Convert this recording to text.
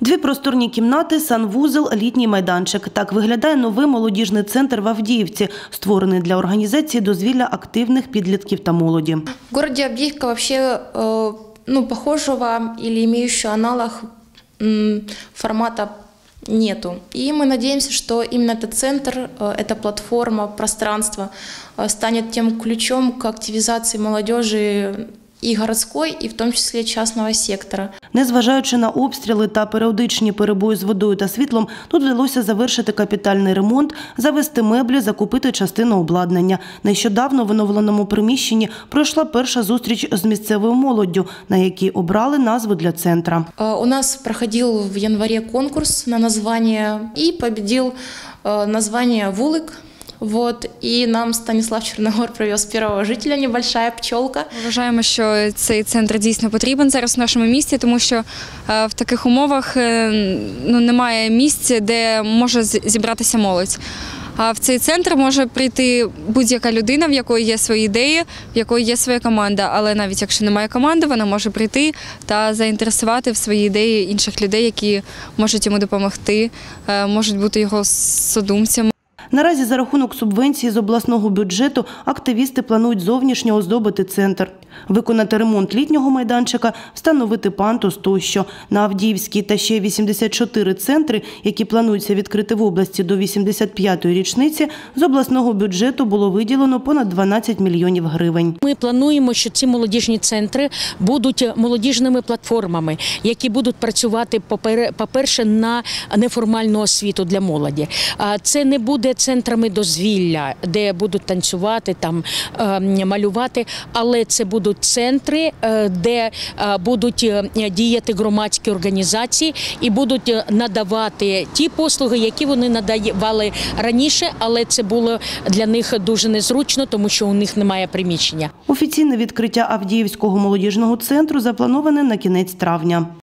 Дві просторні кімнати, санвузол, літній майданчик. Так виглядає новий молодіжний центр в Авдіївці, створений для організації дозвілля активних підлітків та молоді. В городе Авдеевка вообще э, ну, похожего или имеющего аналог м, формата нету. И мы надеемся, что именно этот центр, э, эта платформа, пространство э, станет тем ключом к активизации молодежи и городской, и в том числе частного сектора. Незважаючи на обстріли та періодичні перебої з водою та світлом, тут вдалося завершити капітальний ремонт, завести меблі, закупити частину обладнання. Нещодавно в оновленому приміщенні пройшла перша зустріч з місцевою молоддю, на якій обрали назву для центра. Э, У нас проходил в январе конкурс на название и победил э, название «Вулык». Вот, и нам Станислав Черногор привез первого жителя, небольшая пчелка. Вважаємо, що цей центр дійсно потрібен зараз в нашому місті, тому що е, в таких умовах е, ну, немає місць, де може зібратися молодь. А в цей центр може прийти будь-яка людина, в якої є свої ідеї, в якої є своя команда. Але навіть якщо немає команди, вона може прийти та заінтересувати в свої ідеї інших людей, які можуть йому допомогти, е, можуть бути його содумцями. Наразі за рахунок субвенції з обласного бюджету активісти планують зовнішньо оздобити центр, виконати ремонт літнього майданчика, встановити пантус тощо. На Авдіївській та ще 84 центри, які плануються відкрити в області до 85-ї річниці, з обласного бюджету було виділено понад 12 мільйонів гривень. Ми плануємо, що ці молодіжні центри будуть молодіжними платформами, які будуть працювати попер- по-перше на неформальну освіту для молоді. Це не буде центрами дозвілля, де будуть танцювати, там е, малювати, але це будуть центри, е, де е, будуть е, діяти громадські організації і будуть надавати ті послуги, які вони надавали раніше, але це було для них дуже незручно, тому що у них немає приміщення. Офіційне відкриття Авдіївського молодіжного центру заплановане на кінець травня.